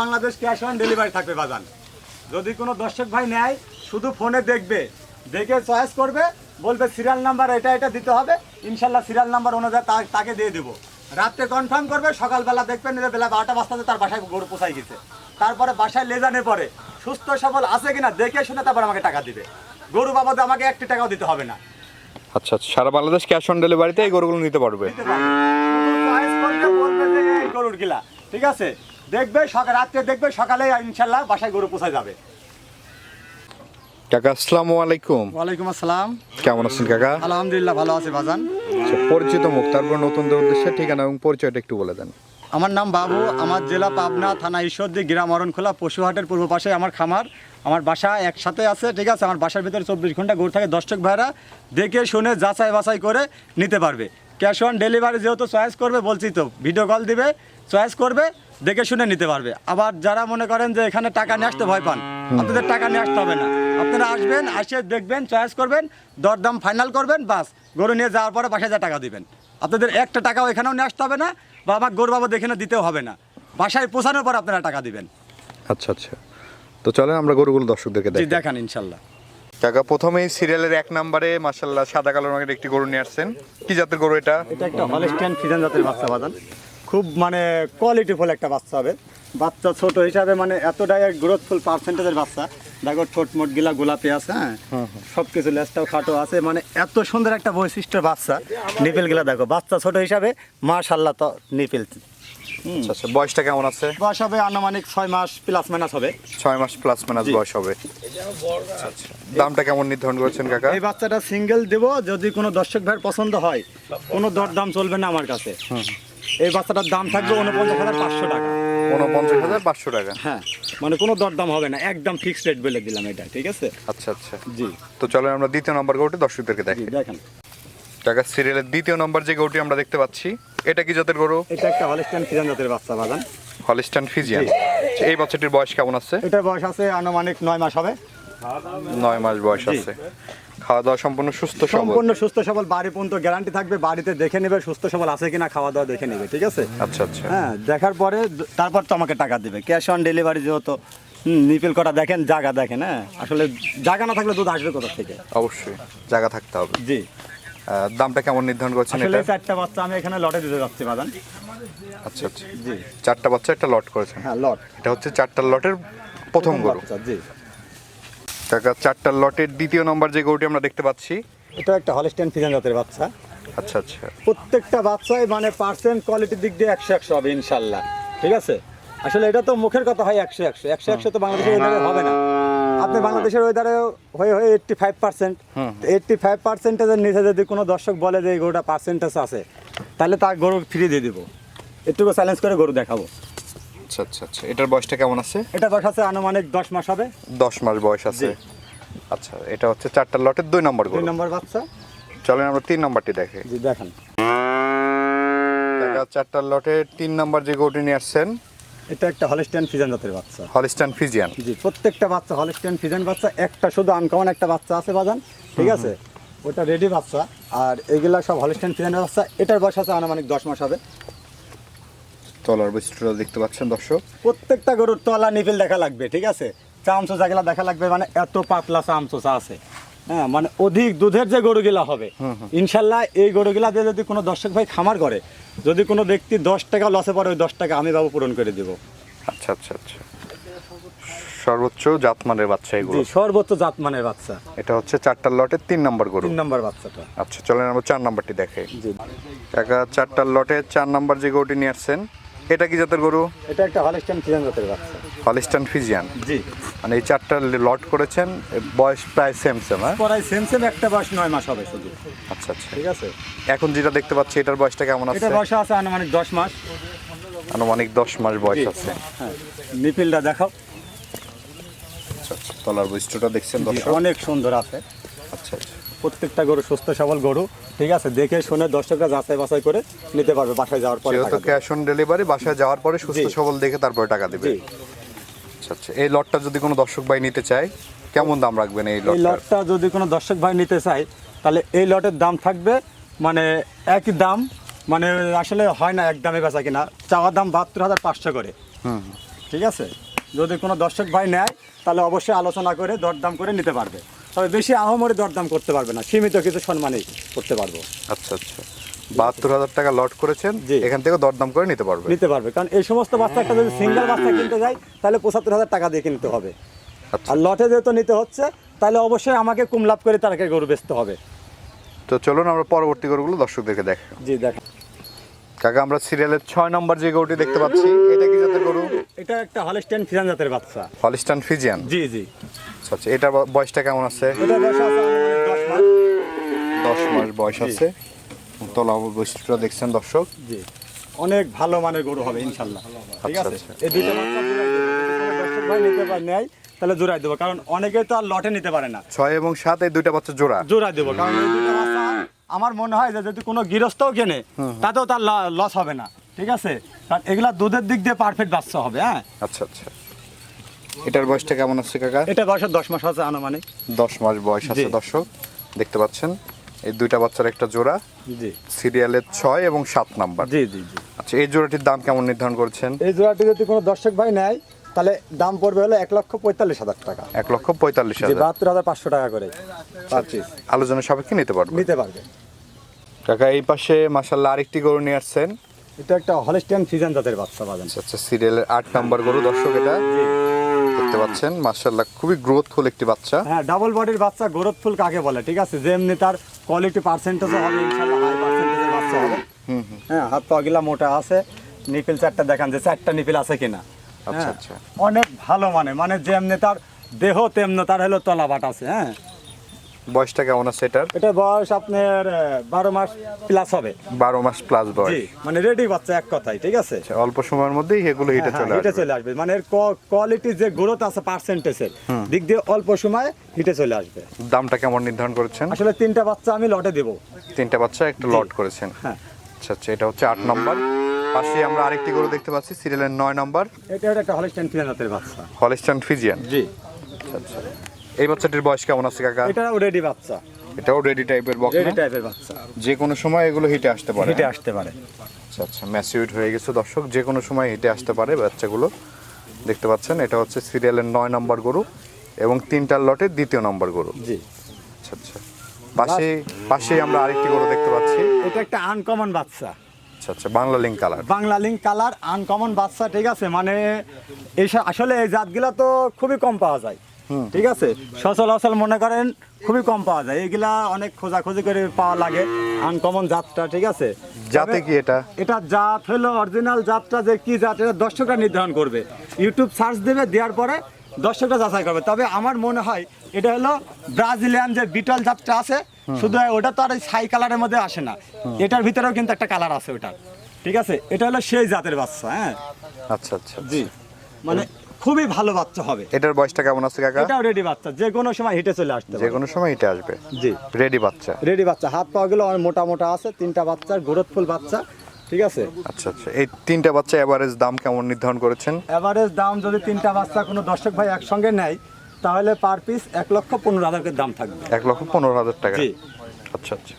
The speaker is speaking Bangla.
বাংলাদেশ ক্যাশ অন ডেলিভারি থাকবে বাজান। যদি কোনো দর্শক ভাই নেয় শুধু ফোনে দেখবে দেখে চয়েস করবে বলবে সিরিয়াল নাম্বার এটা এটা দিতে হবে ইনশাল্লাহ সিরিয়াল নাম্বার অনুযায়ী তাকে দিয়ে দেবো। রাত্রে কনফার্ম করবে সকালবেলা দেখবেন যে বেলা বারোটা বাজতে তার বাসায় গরু পোষাই গেছে। তারপরে বাসায় লেজানে পরে সুস্থ সবল আছে কিনা দেখে শুনে তারপর আমাকে টাকা দিবে। গরু বাবদে আমাকে একটি টাকাও দিতে হবে না। আচ্ছা আচ্ছা সারা বাংলাদেশ ক্যাশ অন ডেলিভারিতে এই গরুগুলো নিতে পারবে। গরুর গিলা ঠিক আছে? দেখবে সকাল রাত্রে দেখবে সকালে ইনশাল্লাহ বাসায় গরু পোষায় যাবে। কাকা আসসালামু আলাইকুম। ওয়ালাইকুম আসসালাম। কেমন আছেন কাকা? আলহামদুলিল্লাহ ভালো আছে বাজান। আচ্ছা, পরিচিত মুখ তারপর নতুনদের উদ্দেশ্যে ঠিকানা এবং পরিচয়টা একটু বলে দেন। আমার নাম বাবু আমার জেলা পাবনা থানা ঈশ্বরদী গ্রাম অরণখোলা পশুহাটের পূর্ব পাশে আমার খামার। আমার বাসা একসাথে আছে ঠিক আছে? আমার বাসার ভিতরে চব্বিশ ঘণ্টা গরু থাকে। দর্শক ভাইরা দেখে শুনে যাচাই বাছাই করে নিতে পারবে। ক্যাশ অন ডেলিভারি যেহেতু চয়েস করবে বলছি তো ভিডিও কল দিবে চয়েস করবে দেখে শুনে নিতে পারবে। আবার যারা মনে করেন যে এখানে টাকা নিয়ে আসতে ভয় পান আপনাদের টাকা নিয়ে আসতে হবে না। আপনারা আসবেন আসে দেখবেন চয়েস করবেন দরদাম ফাইনাল করবেন বাস গরু নিয়ে যাওয়ার পরে বাসায় যা টাকা দিবেন। আপনাদের একটা টাকাও এখানেও নিয়ে আসতে হবে না বা আমার গরু বাবা দেখে না দিতেও হবে না। বাসায় পৌঁছানোর পর আপনারা টাকা দিবেন। আচ্ছা আচ্ছা। তো চলেন আমরা গরুগুলো দর্শকদেরকে দেখান ইনশাল্লাহ। কাকা প্রথমেই সিরিয়ালের এক নম্বরে মাসাল্লাহ সাদা কালো রঙের একটি গরু নিয়ে আসছেন। কি জাতের গরু এটা? এটা একটা হলেস্টিয়ান ফিজান জাতের বাচ্চা বাদান খুব মানে কোয়ালিটিফুল একটা বাচ্চা হবে। বাচ্চা ছোট হিসাবে মানে এতটাই গ্রোথফুল পার্সেন্টেজের বাচ্চা। দেখো ঠোঁট মোট গিলা গোলাপি আছে হ্যাঁ? সব কিছু লেজটাও খাটো আছে। মানে এত সুন্দর একটা বৈশিষ্ট্য বাচ্চা নিপেল গিলা দেখো। বাচ্চা ছোট হিসাবে মাশাল্লাহ তো নিপেল। আচ্ছা আচ্ছা বয়সটা কেমন আছে? বয়স হবে আনুমানিক ছয় মাস প্লাস মাইনাস হবে। ছয় মাস প্লাস মাইনাস বয়স হবে। দামটা কেমন নির্ধারণ করেছেন কাকা? এই বাচ্চাটা সিঙ্গেল দেব যদি কোনো দর্শক ভাইয়ের পছন্দ হয় কোনো দরদাম চলবে না আমার কাছে। এই বাচ্চাটার দাম থাকবে উনপঞ্চাশ হাজার পাঁচশো টাকা। উনপঞ্চাশ হাজার পাঁচশো টাকা? হ্যাঁ মানে কোনো দরদাম হবে না একদম ফিক্সড রেট বলে দিলাম এটা ঠিক আছে? আচ্ছা আচ্ছা। জি। তো চলেন আমরা দ্বিতীয় নম্বর গরুটি দর্শকদেরকে দেখি দেখেন। কাকা সিরিয়ালের দ্বিতীয় নম্বর যে গরুটি আমরা দেখতে পাচ্ছি এটা কি জাতের গরু? এটা একটা হলিস্টান ফিজান জাতের বাচ্চা বাগান। Holstein Friesian. এই বাচ্চাটির বয়স কেমন আছে? এটার বয়স আছে আনুমানিক নয় মাস হবে। নয় মাস বয়স আছে। খাওয়া দাওয়া সম্পূর্ণ সুস্থ সবল? সম্পূর্ণ সুস্থ সবল বাড়ি পর্যন্ত গ্যারান্টি থাকবে বাড়িতে দেখে নেবে সুস্থ সবল আছে কিনা খাওয়া দাওয়া দেখে নেবে ঠিক আছে? আচ্ছা আচ্ছা। হ্যাঁ দেখার পরে তারপর তো আমাকে টাকা দেবে। ক্যাশ অন ডেলিভারি যেহেতু নিপিল কটা দেখেন জায়গা দেখেন হ্যাঁ? আসলে জায়গা না থাকলে দুধ আসবে কোথা থেকে? অবশ্যই জায়গা থাকতে হবে। জি। দামটা কেমন নির্ধারণ করছেন আসলে এটা? চারটা বাচ্চা আমি এখানে লটে দিতে যাচ্ছি বাদান আচ্ছা আচ্ছা। জি। চারটা বাচ্চা একটা লট করেছেন? হ্যাঁ লট। এটা হচ্ছে চারটা লটের প্রথম গরু। জি। কাকা চারটা লটের দ্বিতীয় নম্বর যে গরুটি আমরা দেখতে পাচ্ছি। এটা একটা হলিস্টেন ফিজান জাতের বাচ্চা। আচ্ছা আচ্ছা। প্রত্যেকটা বাচ্চাই মানে পার্সেন্ট কোয়ালিটির দিক দিয়ে একশো একশো হবে ইনশাল্লাহ। ঠিক আছে? আসলে এটা তো মুখের কথা হয় একশো একশো। একশো একশো তো ওয়েদারে হবে না। আপনি বাংলাদেশের ওয়েদারে হয়ে হয়ে eighty five percent eighty five পার্সেন্টেজের নিচে যদি কোনো দর্শক বলে যে এই গরুটা পার্সেন্টেজ আছে তাহলে তার গরু ফ্রি দিয়ে দিব। একটুকু চ্যালেঞ্জ করে গরু দেখাবো। আচ্ছা আচ্ছা আচ্ছা। এটার বয়সটা কেমন আছে? এটা বয়স আছে আনুমানিক দশ মাস হবে। দশ মাস বয়স আছে। আচ্ছা এটা হচ্ছে চারটা লটের দুই নম্বর দুই নম্বর বাচ্চা। চলেন আমরা তিন নম্বরটি দেখে। জি দেখেন। কাকা চারটার লটের তিন নম্বর যে গরুটি নিয়ে আসছেন এটা একটা হলিস্টেন ফিজান জাতের বাচ্চা। হলিস্টান ফিজিয়ান জি প্রত্যেকটা বাচ্চা হলিস্টেন ফিজেন বাচ্চা একটা শুধু আনকমন একটা বাচ্চা আছে বাজান ঠিক আছে? ওটা রেডি বাচ্চা আর এগুলা সব হলিস্টেন ফিজেন বাচ্চা। এটার বয়স আছে আনুমানিক দশ মাস হবে। তলার বৈশিষ্ট্যটা দেখতে পাচ্ছেন দর্শক। প্রত্যেকটা গরুর তলা নিপিল দেখা লাগবে ঠিক আছে? চামচোচা গেলা দেখা লাগবে মানে এত পাতলা চামচোচা আছে। হ্যাঁ মানে অধিক দুধের যে গরুগুলা হবে ইনশাল্লাহ এই গরুগুলা দিয়ে যদি কোনো দর্শক ভাই খামার করে যদি কোনো ব্যক্তি দশ টাকা লসে পড়ে ওই দশ টাকা আমি বাবু পূরণ করে দিব। আচ্ছা আচ্ছা আচ্ছা। সর্বোচ্চ জাতমানের বাচ্চা এগুলো? সর্বোচ্চ জাতমানের বাচ্চা। এটা হচ্ছে চারটার লটের তিন নম্বর গরু। তিন নম্বর বাচ্চাটা। আচ্ছা চলেন আমরা চার নম্বরটি দেখে। জি। কাকা চারটার লটে চার নম্বর যে গরুটি নিয়ে আসছেন এটা কি জাতের গরু? এটা একটা হলিস্টেন ফিজেন জাতের বাচ্চা। হলিস্টান ফিজিয়ান জি। মানে এই চারটা লট করেছেন বয়স প্রায় সেম সেম হ্যাঁ? পড়াই সেম সেম একটা বয়স নয় মাস হবে শুধু। আচ্ছা আচ্ছা। ঠিক আছে? এখন যেটা দেখতে পাচ্ছি এটার বয়সটা কেমন আছে? এটা বয়স আছে আনুমানিক দশ মাস। আনুমানিক দশ মাস বয়স আছে। হ্যাঁ। নিপিলটা দেখাও। আচ্ছা আচ্ছা তলার বৈশিষ্ট্যটা দেখছেন দর্শক? অনেক সুন্দর আছে। আচ্ছা প্রত্যেকটা গরু সুস্থ সবল গরু ঠিক আছে? দেখে শুনে দর্শকরা যাচাই বাছাই করে নিতে পারবে বাসায় যাওয়ার পরে যেহেতু ক্যাশ অন ডেলিভারি বাসায় যাওয়ার পরে সুস্থ। সবল দেখে তারপরে টাকা দিবে। আচ্ছা আচ্ছা। এই লটটা যদি কোনো দর্শক ভাই নিতে চায় কেমন দাম রাখবেন এই এই লটটা যদি কোনো দর্শক ভাই নিতে চায় তাহলে এই লটের দাম থাকবে মানে একই দাম মানে আসলে হয় না এক দামে বেচা কিনা। চাওয়ার দাম বাহাত্তর হাজার পাঁচশো করে। ঠিক আছে? যদি কোনো দর্শক ভাই নেয় তাহলে অবশ্যই আলোচনা করে দরদাম করে নিতে পারবে। তবে বেশি আহমরে দরদাম করতে পারবে না। সীমিত কিছু সম্মানই করতে পারব। আচ্ছা আচ্ছা। বাহাত্তর হাজার টাকা লট করেছেন। এখান থেকে দরদাম করে নিতে পারবে। নিতে পারবে। কারণ এই সমস্ত বাচ্চা একটা যদি সিঙ্গেল বাচ্চা কিনতে যায় তাহলে পঁচাত্তর হাজার টাকা দিয়ে কিনতে হবে। আচ্ছা। আর লটে যেহেতু নিতে হচ্ছে তাহলে অবশ্যই আমাকে কম লাভ করে তারকে গরু বেচতে হবে। তো চলুন আমরা পরবর্তী গরুগুলো দর্শকদেরকে দেখ। জি দেখেন কাকা আমরা সিরিয়ালের ছয় নম্বর যে গরুটি দেখতে পাচ্ছি এটা কি জাতের গরু? এটা একটা হলস্টেন ফিজান জাতের বাচ্চা। Holstein Friesian? জি জি। আচ্ছা আচ্ছা এটার ব- বয়সটা কেমন আছে? এটা দশ মাস। বয়স আছে। তলা বৈশিষ্ট্য দেখছেন দর্শক? জি। অনেক ভালো মানের গরু হবে ইনশাল্লাহ। ঠিক আচ্ছা, আছে? আচ্ছা। এই দুইটা ভাই নিতে পারে নেয় তাহলে জোড়াই দেবো। কারণ অনেকে তো আর লটে নিতে পারে না। ছয় এবং সাত এই দুইটা বাচ্চা জোড়া? জোড়াই দেবো। কারণ এই দুইটা বাচ্চা আমার মনে হয় যে যদি কোনো গৃহস্থও কেনে তাতেও তার লস হবে না। ঠিক আছে? কারণ এগুলা দুধের দিক দিয়ে পারফেক্ট বাচ্চা হবে হ্যাঁ? আচ্ছা আচ্ছা। এটার বয়সটা কেমন আছে কাকা? এটা বয়সের দশ মাস আছে আনুমানিক। দশ মাস বয়স আছে দর্শক দেখতে পাচ্ছেন? এই দুইটা বাচ্চার একটা জোড়া জি। সিরিয়ালের ছয় এবং সাত নাম্বার। জি জি জি। আচ্ছা এই জোড়াটির দাম কেমন নির্ধারণ করেছেন? এই জোড়াটি যদি কোনো দর্শক ভাই নেয় তাহলে দাম পড়বে হলো এক লক্ষ পঁয়তাল্লিশ হাজার টাকা। এক লক্ষ পঁয়তাল্লিশ জি হাজার। বাহাত্তর হাজার পাঁচশো টাকা করে পিস। আলোচনা সাপেক্ষে নিতে পারবে। নিতে পারবে। কাকা এই পাশে মাসাল্লাহ আরেকটি গরু নিয়ে আসছেন। এটা একটা হলিস্টিয়ান ফিজান জাতের বাচ্চা বাজান আচ্ছা আচ্ছা সিরিয়ালের আট নাম্বার গরু দর্শক এটা। দেখতে পাচ্ছেন মার্শাল্লাহ খুবই গ্রোথফুল একটি বাচ্চা। হ্যাঁ ডাবল বডির বাচ্চা গ্রোথফুল কাকে বলে ঠিক আছে? যেমনি তার কোয়ালিটি পার্সেন্টেজ হবে ইনশাআল্লাহ হাই পার্সেন্টেজের বাচ্চা হবে। হ্যাঁ হাত পা গিলা মোটা আছে নিপিল চারটা দেখান যে চারটা নিপিল আছে কিনা। আচ্ছা, হ্যাঁ, আচ্ছা। অনেক ভালো মানে মানে যেমনি তার দেহ তেমনি তার হলো তলাবাট আছে হ্যাঁ। বয়সটা কেমন আছে এটার? এটা বয়স আপনার বারো মাস প্লাস হবে। বারো মাস প্লাস বয়স। মানে রেডি বাচ্চা এক কথাই ঠিক আছে? আচ্ছা, অল্প সময়ের মধ্যেই এগুলো হিটে হ্যাঁ, চলে হিটে চলে আসবে। মানে এর কোয়ালিটি যে গ্রোথ আছে পার্সেন্টেজের দিক দিয়ে অল্প সময় হিটে চলে আসবে। দামটা কেমন নির্ধারণ করেছেন? আসলে তিনটা বাচ্চা আমি লটে দেবো। তিনটা বাচ্চা একটা লট করেছেন। হ্যাঁ। আচ্ছা আচ্ছা এটা হচ্ছে আট নম্বর। পাশে আমরা আরেকটি গরু দেখতে পাচ্ছি সিরিয়ালের নয় নম্বর। এটা একটা হলিস্টাইন ফিজানাতের বাচ্চা। হলিস্টান ফিজিয়ান জি। আচ্ছা আচ্ছা। এই বাচ্চাটির বয়স কেমন আছে কাকা? এটাও রেডি বাচ্চা। এটাও রেডি টাইপের বক রেডি টাইপের বাচ্চা। যে কোনো সময় এগুলো হিটে আসতে পারে হিটে আসতে পারে। আচ্ছা আচ্ছা ম্যাচিউড হয়ে গেছে দর্শক যে কোনো সময় হিটে আসতে পারে বাচ্চাগুলো। দেখতে পাচ্ছেন এটা হচ্ছে সিরিয়ালের নয় নম্বর গরু এবং তিনটার লটের দ্বিতীয় নম্বর গরু। জি। আচ্ছা আচ্ছা। পাশে পাশে আমরা আরেকটি গরু দেখতে পাচ্ছি। এটা একটা আনকমন বাচ্চা। আচ্ছা আচ্ছা Banglalink colour Banglalink colour uncommon বাচ্চা ঠিক আছে? মানে এই আসলে এই জাতগুলা তো খুবই কম পাওয়া যায়। ঠিক আছে? সচলাচল মনে করেন খুবই কম পাওয়া যায়। এগুলা অনেক খোঁজাখুঁজি করে পাওয়া লাগে আনকমন জাতটা ঠিক আছে? তবে কি এটা? এটা জাত হলো অরিজিনাল জাতটা যে কি জাত এটা দর্শকরা নির্ধারণ করবে। ইউটিউব সার্চ দেবে দেওয়ার পরে দর্শকরা যাচাই করবে। তবে আমার মনে হয় এটা হলো ব্রাজিলিয়ান যে বিটল জাতটা আছে শুধু ওটা তো আর এই ছাই কালারের মধ্যে আসে না। এটার ভিতরেও কিন্তু একটা কালার আছে ওটার। ঠিক আছে? এটা হলো সেই জাতের বাচ্চা হ্যাঁ? আচ্ছা আচ্ছা। জি। মানে খুবই ভালো বাচ্চা হবে। এটার বয়সটা কেমন আছে কাকা? এটাও রেডি বাচ্চা। যে কোনো সময় হিটে চলে আসতে যে কোনো সময় হিটে আসবে। জি। রেডি বাচ্চা। রেডি বাচ্চা। হাত পা গুলো অনেক মোটা মোটা আছে তিনটা বাচ্চা গ্রোথফুল বাচ্চা ঠিক আছে? আচ্ছা আচ্ছা। এই তিনটা বাচ্চা এভারেজ দাম কেমন নির্ধারণ করেছেন? এভারেজ দাম যদি তিনটা বাচ্চা কোনো দর্শক ভাই একসঙ্গে নেয় তাহলে পার পিস এক লক্ষ পনেরো হাজার দাম থাকবে। এক লক্ষ পনেরো হাজার টাকা। জি। আচ্ছা আচ্ছা।